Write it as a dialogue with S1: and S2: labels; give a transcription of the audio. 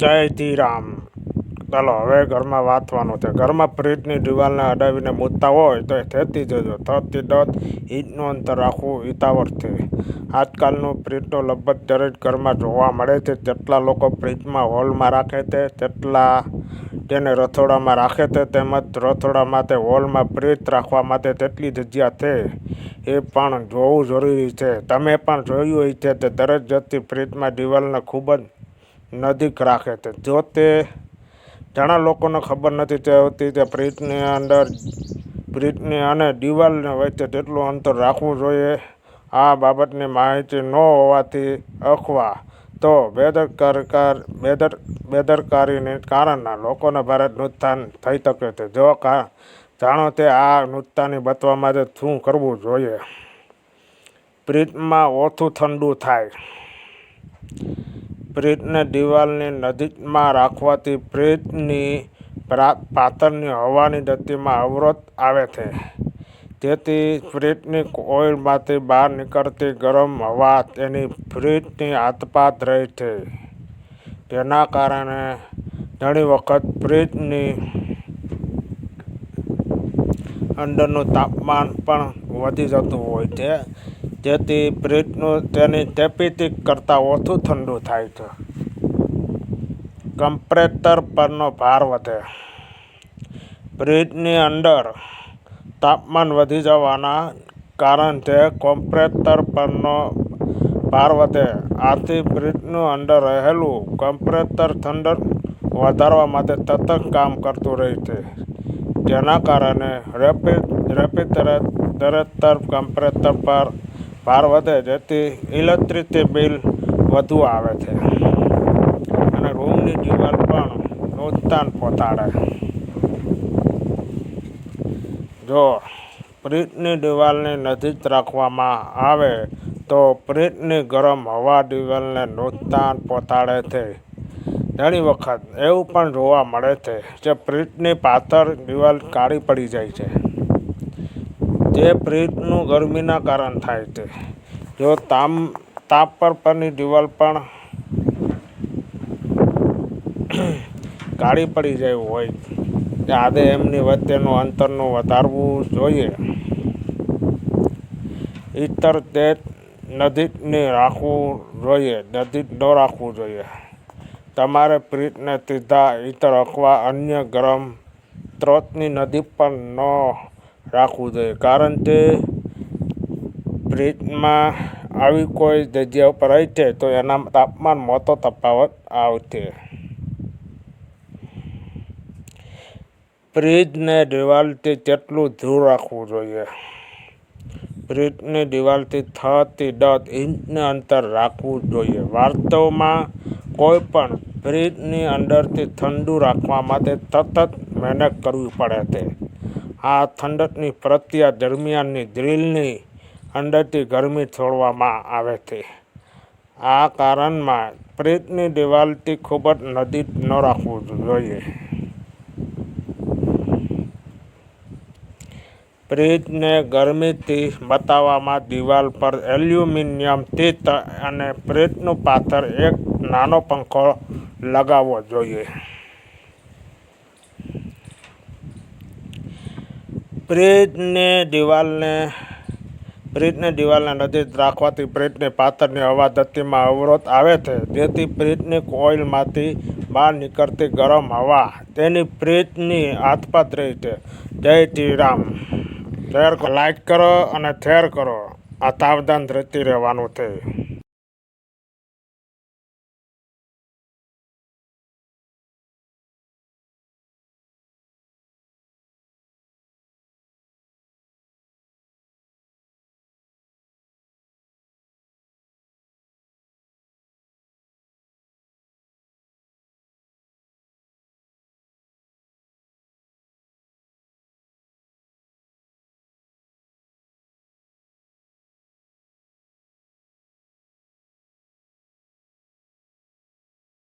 S1: જય શ્રી રામ ચાલો, હવે ઘરમાં વાંચવાનું છે. ઘરમાં ફ્રીજની દિવાલને અડાવીને મૂકતા હોય તો થતી જજો થતી દત ઈંટનું અંતર રાખવું હિતાવરથી આજકાલનું ફ્રીજનો લગભગ દરેક ઘરમાં જોવા મળે છે. જેટલા લોકો ફ્રીજમાં હોલમાં રાખે છે, તેટલા તેને રસોડામાં રાખે છે. તેમજ રસોડામાં તે હોલમાં ફ્રીજ રાખવા માટે તેટલી જગ્યા છે. એ પણ જોવું જરૂરી છે. તમે પણ જોયું હોય છે તે દરેક જતી ફ્રીજમાં દિવાલને ખૂબ જ નજીક રાખે છે. જો તે ઘણા લોકોને ખબર નથી તે હોતી, તે ફ્રીજની અંદર ફ્રીજની અને દિવાલને વચ્ચે તેટલું અંતર રાખવું જોઈએ, આ બાબતની માહિતી ન હોવાથી અખવા તો બેદરકાર, બેદર, બેદરકારીને કારણે લોકોને ભારે નુકસાન થઈ શકે છે. જો કા, જાણો તે આ નુકસાની બચવા માટે શું કરવું જોઈએ. ફ્રીજમાં ઓછું ઠંડુ થાય. ફ્રીજને દિવાલની નજીકમાં રાખવાથી પ્રેતની પાતળની હવાની ગતિમાં અવરોધ આવે છે. તેથી પ્રેતની કોઇલમાંથી બહાર નીકળતી ગરમ હવા તેની પ્રેતની આતપાત રહે છે. તેના કારણે ઘણી વખત પ્રેતની અંદરનું તાપમાન પણ વધી જતું હોય છે. જેથી ફ્રીજનું તેની કેપેસિટી કરતાં ઓછું ઠંડુ થાય છે કમ્પ્રેસર પરનો ભાર વધે બ્રિજની અંદર તાપમાન વધી જવાના કારણથી કોમ્પ્રેસર પરનો ભાર વધે આથી બ્રિજનું અંદર રહેલું કોમ્પ્રેટર ઠંડક વધારવા માટે સતત કામ કરતું રહે છે જેના કારણે રેપિડ તરફ કોમ્પ્રેટર પર ભાર વધે જેથી ઇલેક્ટ્રિસિટી બિલ વધુ આવે છે. અને રૂમની દિવાલ પણ નુકસાન પહોંચાડે જો પ્રીતની દિવાલની નજીક રાખવામાં આવે, તો પ્રીતની ગરમ હવા દિવાલને નુકસાન પહોંચાડે છે. ઘણી વખત એવું પણ જોવા મળે છે કે પ્રીતની પાતળ દિવાલ કાળી પડી જાય છે. જે ફ્રીજનું ગરમીના કારણ થાય છે. જો તામ, તાપ પર પરની દિવાલ પણ કાળી પડી જાય હોય ત્યારે એમની વચ્ચેનું અંતરનું વધારવું જોઈએ. ઇતર તે નજીકની રાખવું જોઈએ નજીક ન રાખવું જોઈએ. તમારે ફ્રીજને સીધા ઇતર અથવા અન્ય ગરમ સ્ત્રોતની નજીક પણ ન રાખવું જોઈએ. કારણ કે ફ્રીજમાં આવી કોઈ જગ્યા ઉપર હોય છે, તો એના તાપમાન મોટો તફાવત આવશે. ફ્રીજને દિવાલથી કેટલું દૂર રાખવું જોઈએ. ફ્રીજની દિવાલથી છ થી દસ ઇંચને અંતર રાખવું જોઈએ. વાસ્તવમાં કોઈ પણ ફ્રીજની અંદરથી ઠંડુ રાખવા માટે સતત મહેનત કરવી પડે છે. આ ઠંડકની પ્રક્રિયા દરમિયાનની દ્રિલની અંદરથી ગરમી છોડવામાં આવે છે. આ કારણમાં ફ્રીજની દિવાલથી ખૂબ જ નજીક ન રાખવું જોઈએ. ફ્રીજને ગરમીથી બતાવવામાં દિવાલ પર એલ્યુમિનિયમ શીટ અને પ્રીતનું પાથર એક નાનો પંખો લગાવવો જોઈએ. ફ્રીજની દિવાલને પ્રેતને દિવાલના નજીક રાખવાથી પ્રેતને પાછળની હવા દત્તીમાં અવરોધ આવે છે. જેથી પ્રેતની કોઇલમાંથી બહાર નીકળતી ગરમ હવા તેની પ્રેતની આસપાસ રહી છે. જય શ્રી રામ શેર લાઈક કરો અને શેર કરો. આ સાવધાન રહેતી રહેવાનું છે.